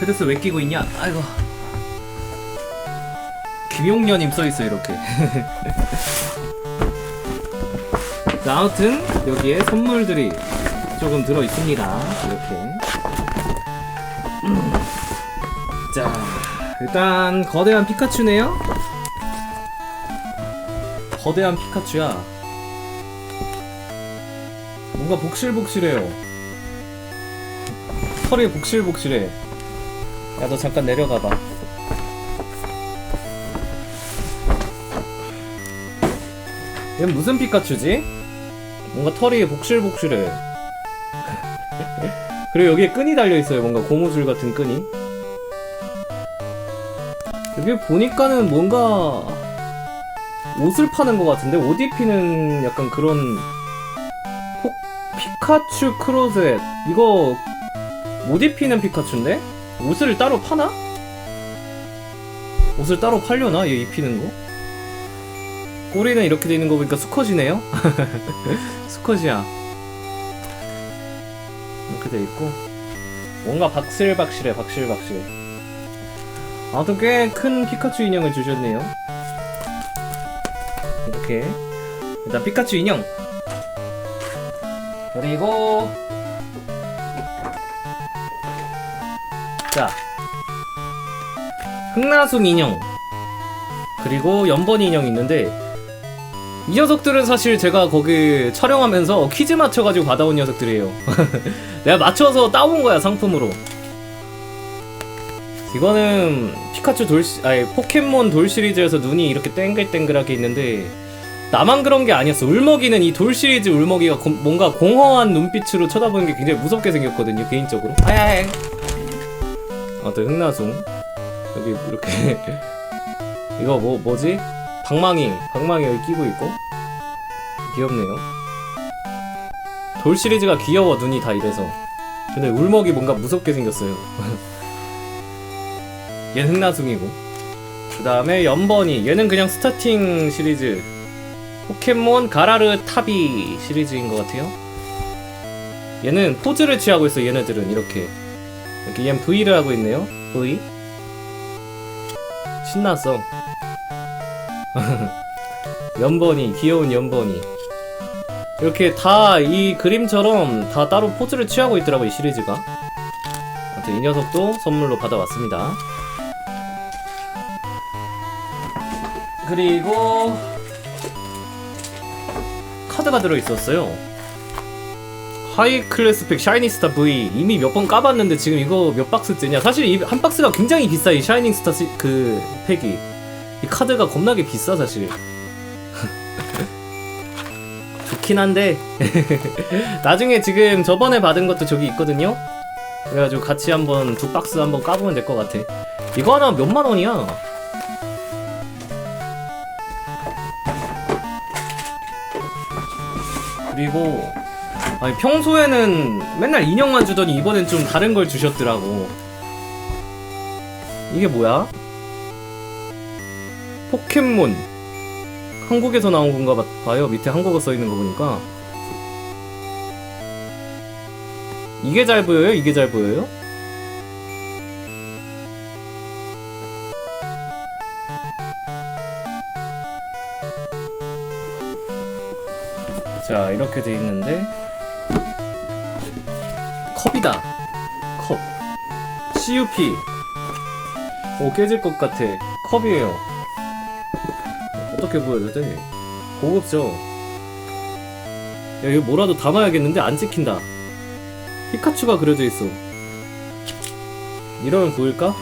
헤드스 왜 끼고 있냐? 아이고. 김용녀님 써있어 이렇게. 자, 아무튼 여기에 선물들이 조금 들어 있습니다. 이렇게. 음. 자, 일단 거대한 피카츄네요. 거대한 피카츄야. 뭔가 복실복실해요. 털이 복실복실해. 야, 너 잠깐 내려가봐. 얘는 무슨 피카츄지? 뭔가 털이 복실복실해. 그리고 여기에 끈이 달려있어요. 뭔가 고무줄 같은 끈이. 여기 보니까는 뭔가 옷을 파는 것 같은데? 옷 입히는 약간 그런 포, 피카츄 크로셋. 이거 옷 입히는 피카츄인데? 옷을 따로 파나? 옷을 따로 팔려나? 얘 입히는 거? 꼬리는 이렇게 돼 있는 거 보니까 수컷이네요? 수컷이야. 이렇게 돼 있고. 뭔가 박실박실해, 박실박실. 아무튼 꽤 큰 피카츄 인형을 주셨네요. 이렇게. 일단 피카츄 인형. 그리고 자 흑나숭 인형 그리고 연번 인형 있는데 이 녀석들은 사실 제가 거기 촬영하면서 퀴즈 맞춰가지고 받아온 녀석들이에요. 내가 맞춰서 따온 거야 상품으로. 이거는 피카츄 돌 아니 포켓몬 돌 시리즈에서 눈이 이렇게 땡글땡글하게 있는데 나만 그런 게 아니었어. 울먹이는 이 돌 시리즈 울먹이가 고- 뭔가 공허한 눈빛으로 쳐다보는 게 굉장히 무섭게 생겼거든요 개인적으로. 아야야 아무튼 흑나숭 여기 이렇게 이거 뭐 뭐지? 방망이. 방망이 여기 끼고 있고. 귀엽네요. 돌 시리즈가 귀여워 눈이 다 이래서. 근데 울먹이 뭔가 무섭게 생겼어요. 얘는 흑나숭이고. 그 다음에 연번이. 얘는 그냥 스타팅 시리즈 포켓몬 가라르 타비 시리즈인 것 같아요. 얘는 포즈를 취하고 있어 얘네들은 이렇게 이렇게 얘는 V를 하고 있네요. V. 신났어. 연번이, 귀여운 연번이. 이렇게 다 이 그림처럼 다 따로 포즈를 취하고 있더라고, 이 시리즈가. 아무튼 이 녀석도 선물로 받아왔습니다. 그리고 카드가 들어있었어요. 하이 클래스 팩 샤이닝 스타 V. 이미 몇 번 까봤는데 지금 이거 몇 박스째냐? 사실 이 한 박스가 굉장히 비싸 이 샤이닝 스타 시, 그 팩이. 이 카드가 겁나게 비싸 사실. 좋긴 한데. 나중에 지금 저번에 받은 것도 저기 있거든요? 그래가지고 같이 한번 두 박스 한번 까보면 될 것 같아. 이거 하나 몇만 원이야 그리고 아니 평소에는 맨날 인형만 주더니 이번엔 좀 다른 걸 주셨더라고. 이게 뭐야? 포켓몬. 한국에서 나온 건가 봐- 봐요. 밑에 한국어 써 있는 거 보니까. 이게 잘 보여요? 이게 잘 보여요? 자, 이렇게 돼 있는데 컵이다. 컵. CUP. 오, 깨질 것 같아. 컵이에요. 어떻게 보여도 돼? 고급져. 야, 이거 뭐라도 담아야겠는데 안 찍힌다. 피카츄가 그려져 있어. 이러면 보일까?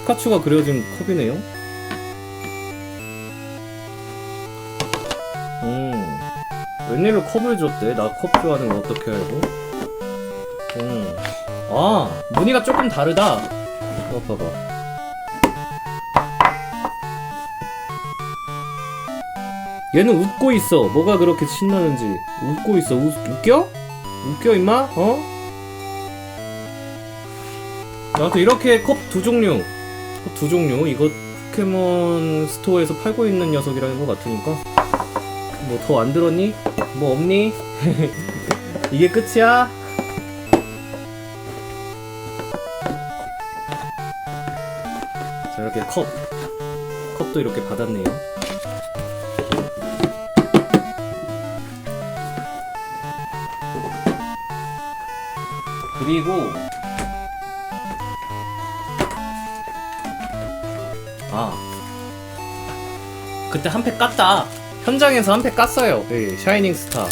피카츄가 그려진 컵이네요. 웬일로 컵을 줬대? 나 컵 좋아하는 거 어떻게 알고? 음. 아, 무늬가 조금 다르다. 이거 봐봐. 얘는 웃고 있어. 뭐가 그렇게 신나는지. 웃고 있어. 웃, 웃겨? 웃겨, 임마? 어? 나도 이렇게 컵 두 종류. 컵 두 종류. 이거 포켓몬 스토어에서 팔고 있는 녀석이라는 것 같으니까. 뭐 더 안 들었니? 뭐 없니? 이게 끝이야? 자 이렇게 컵 컵도 이렇게 받았네요 그리고 아 그때 한 팩 깠다 현장에서 한팩 깠어요 네, 샤이닝 스타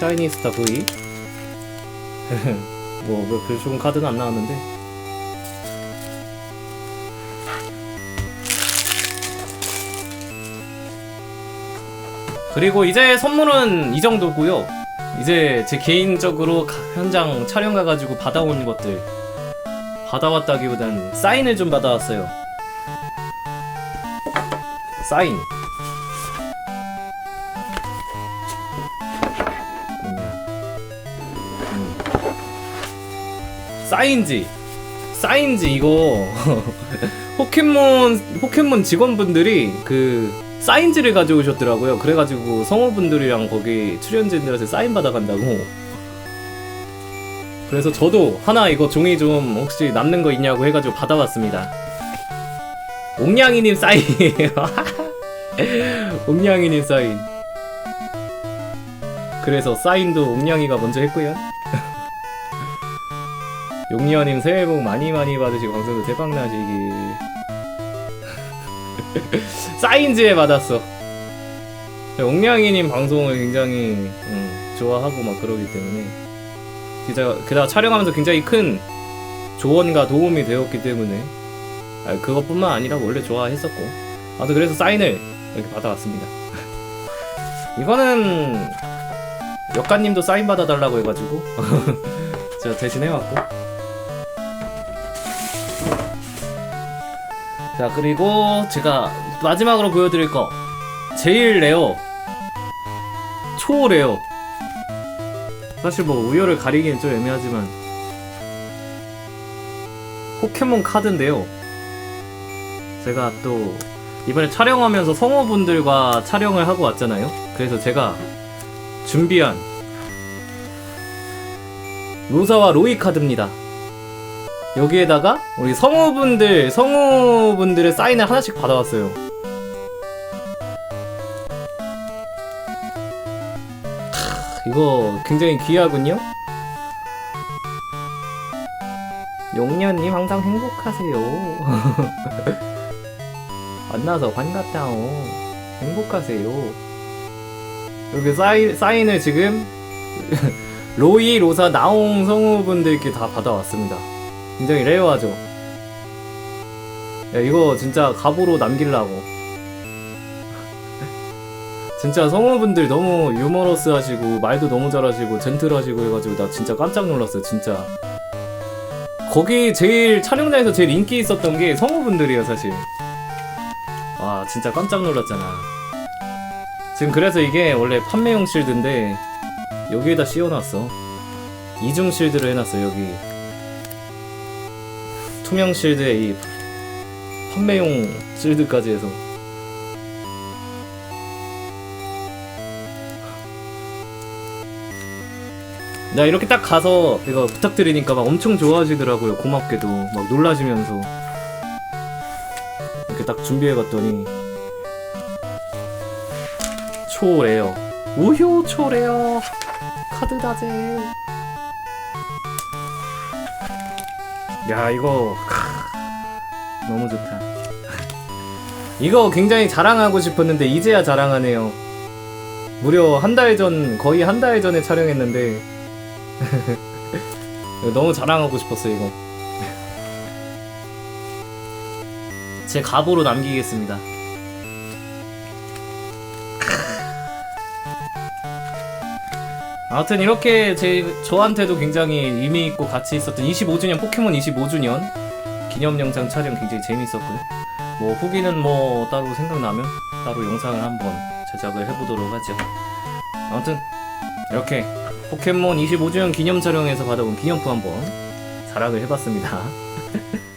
샤이닝 스타 V 뭐, 뭐, 별 좋은 카드는 안 나왔는데. 그리고 이제 선물은 이 정도고요. 이제 제 개인적으로 가- 현장 촬영 가가지고 받아온 것들 받아왔다기보단 사인을 좀 받아왔어요. 사인. 사인지 사인지 이거 포켓몬 포켓몬 직원분들이 그 사인지를 가져오셨더라고요. 그래가지고 성우분들이랑 거기 출연진들한테 사인 받아간다고. 그래서 저도 하나 이거 종이 좀 혹시 남는 거 있냐고 해가지고 받아왔습니다. 옥냥이님 사인이에요. 옥냥이님 사인. 그래서 사인도 옥냥이가 먼저 했고요. 용리아님 새해 복 많이 많이 받으시고 방송도 대박 나시기. 사인즈에 받았어. 옥냥이님 방송을 굉장히 음, 좋아하고 막 그러기 때문에 진짜 게다가 촬영하면서 굉장히 큰 조언과 도움이 되었기 때문에 아, 그것뿐만 아니라 원래 좋아했었고 아무튼 그래서 사인을 이렇게 받아왔습니다. 이거는 역가님도 사인 받아달라고 해가지고 제가 대신 해왔고 자 그리고 제가 마지막으로 보여드릴 거. 제일 레어 초 레어 사실 뭐 우열을 가리기엔 좀 애매하지만. 포켓몬 카드인데요. 제가 또 이번에 촬영하면서 성우분들과 촬영을 하고 왔잖아요. 그래서 제가 준비한 로사와 로이 카드입니다 여기에다가 우리 성우분들 성우분들의 사인을 하나씩 받아왔어요. 크, 이거 굉장히 귀하군요. 용년님 항상 행복하세요. 만나서 반갑다오. 행복하세요. 여기 사인, 사인을 지금 로이, 로사, 나옹 성우분들께 다 받아왔습니다. 굉장히 레어하죠. 야, 이거 진짜 갑으로 남기려고. 진짜 성우분들 너무 유머러스 하시고, 말도 너무 잘하시고, 젠틀 하시고 해가지고, 나 진짜 깜짝 놀랐어요, 진짜. 거기 제일, 촬영장에서 제일 인기 있었던 게 성우분들이에요, 사실. 와, 진짜 깜짝 놀랐잖아. 지금 그래서 이게 원래 판매용 실드인데, 여기에다 씌워놨어. 이중 실드를 해놨어, 여기. 투명 실드에 이 판매용 실드까지 해서. 나 이렇게 딱 가서 이거 부탁드리니까 막 엄청 좋아하시더라고요 고맙게도. 막 놀라시면서. 이렇게 딱 준비해봤더니. 초레어 우효 초레어 카드 다제 야 이거 크, 너무 좋다. 이거 굉장히 자랑하고 싶었는데 이제야 자랑하네요. 무려 한 달 전, 거의 한 달 전에 촬영했는데 너무 자랑하고 싶었어 이거. 제 갑으로 남기겠습니다. 아무튼 이렇게 제 저한테도 굉장히 의미 있고 가치 있었던 25주년 포켓몬 25주년 기념 영상 촬영 굉장히 재밌었고요. 뭐 후기는 뭐 따로 생각나면 따로 영상을 한번 제작을 해보도록 하죠. 아무튼 이렇게 포켓몬 25주년 기념 촬영에서 받아온 기념품 한번 자랑을 해봤습니다.